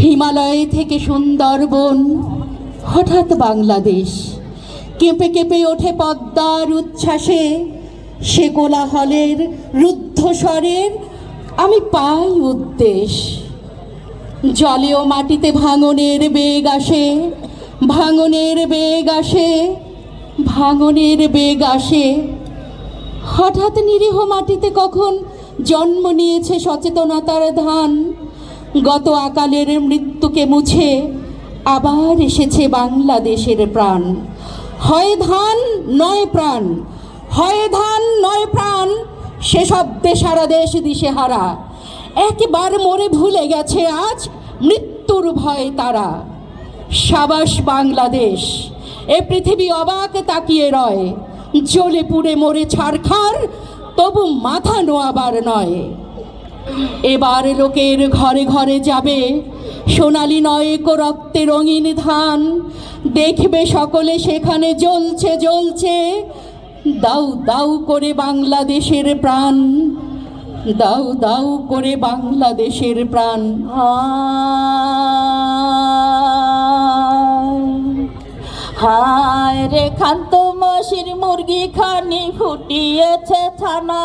হিমালয় থেকে সুন্দরবন, হঠাৎ বাংলাদেশ। কেঁপে কেঁপে ওঠে পদ্মার উচ্ছ্বাসে, সে কোলাহলের রুদ্ধস্বরের, আমি পাই উদ্দেশ। জলে ও মাটিতে ভাঙনের বেগ আসে, ভাঙনের বেগ আসে, ভাঙনের বেগ আসে। হঠাৎ নিরীহ মাটিতে কখন জন্ম নিয়েছে সচেতনতার ধান? গত আকালের মৃত্যুকে মুছে আবার এসেছে বাংলাদেশের প্রাণ। হয় ধান, নয় প্রাণ। হয় ধান, নয় প্রাণ। সেসব সারা দেশ দিশেহারা। একবার মরে ভুলে গেছে আজ মৃত্যুর ভয় তারা। সাবাস বাংলাদেশ, এ পৃথিবী অবাক তাকিয়ে রয়। জ্বলে পুড়ে মরে ছাড়খার তবু মাথা নোয়াবার নয়। এবার লোকের ঘরে ঘরে যাবে। সোনালি নয়ক রক্তে রঙিন ধান। দেখবে সকলে সেখানে জ্বলছে জ্বলছে। দাউ দাউ করে বাংলাদেশের প্রাণ। দাউ দাউ করে বাংলাদেশের প্রাণ। হায় রে খান্ত মশির মুরগি খানি ফুটিয়েছে ছানা।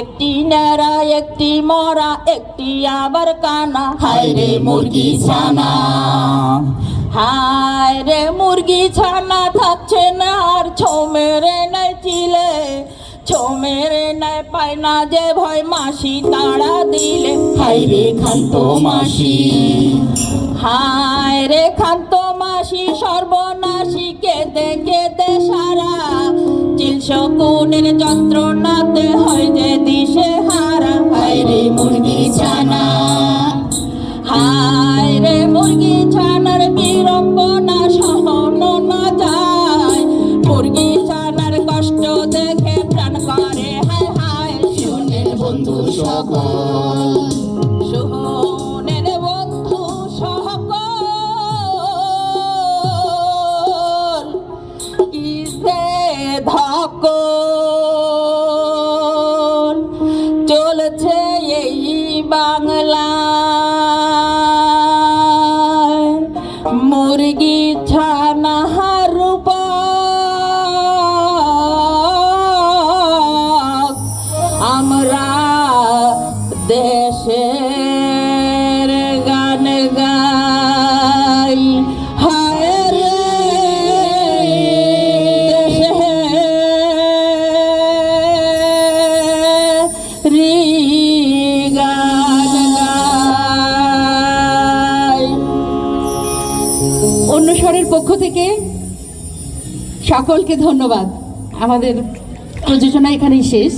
একটি নেড়া একটি মরা একটি আবার কানা। হায় রে মুরগি ছানা। হায় রে মুরগি ছানা থাকছে না আর ছৌ মেরে নাই চিলে। ছৌ মেরে নাই পায় না যে ভয় মাসি তাড়া দিলে। হায় রে খান্ত মাসি। হায় রে খান্ত মাসি সর্বনাশী, কেঁদে কেঁদে সারা। চিল শকুনের যন্ত্রণাতে হয় যে দিশে হারা। হায় রে মুরগি ছানা, হায় রে মুরগি ছানার বিড়ম্বনা সহন না যায়। মুরগি ছানার কষ্ট দেখে প্রাণ করে, হায় হায়, শুনেন বন্ধু সকল। ধকল চলছে এই বাংলায় মুরগি ছানা রূপক আমরা দেশের পক্ষ থেকে সকলকে ধন্যবাদ। আমাদের প্রযোজনা এখানেই শেষ।